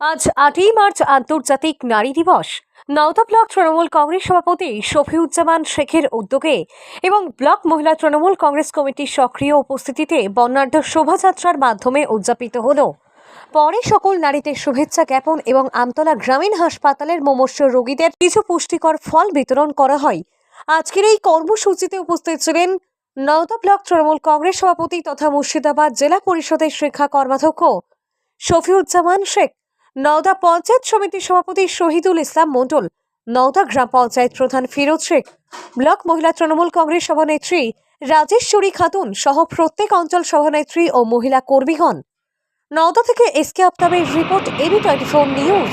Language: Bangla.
আজ আটই মার্চ আন্তর্জাতিক নারী দিবস। নওদা ব্লক তৃণমূল কংগ্রেস সভাপতি শফিউজ্জামান শেখের উদ্যোগে এবং ব্লক মহিলা তৃণমূল কংগ্রেস কমিটির সক্রিয় উপস্থিতিতে বর্ণাঢ্য শোভাযাত্রার মাধ্যমে উদযাপিত হলো। পরে সকল নারীদের শুভেচ্ছা জ্ঞাপন এবং আমতলা গ্রামীণ হাসপাতালের মুমূর্ষ রোগীদের কিছু পুষ্টিকর ফল বিতরণ করা হয়। আজকের এই কর্মসূচিতে উপস্থিত ছিলেন নওদা ব্লক তৃণমূল কংগ্রেস সভাপতি তথা মুর্শিদাবাদ জেলা পরিষদের শিক্ষা কর্মাধ্যক্ষ শফিউজ্জামান শেখ। নওদা পঞ্চায়েত সমিতির সভাপতি শহীদুল ইসলাম মণ্ডল, নওদা গ্রাম পঞ্চায়েত প্রধান ফিরোজ শেখ, ব্লক মহিলা তৃণমূল কংগ্রেস সভানেত্রী রাজেশ্বরী খাতুন সহ প্রত্যেক অঞ্চল সভানেত্রী ও মহিলা কর্মীগণ। নওদা থেকে SK আফতাবের report A B twenty four news.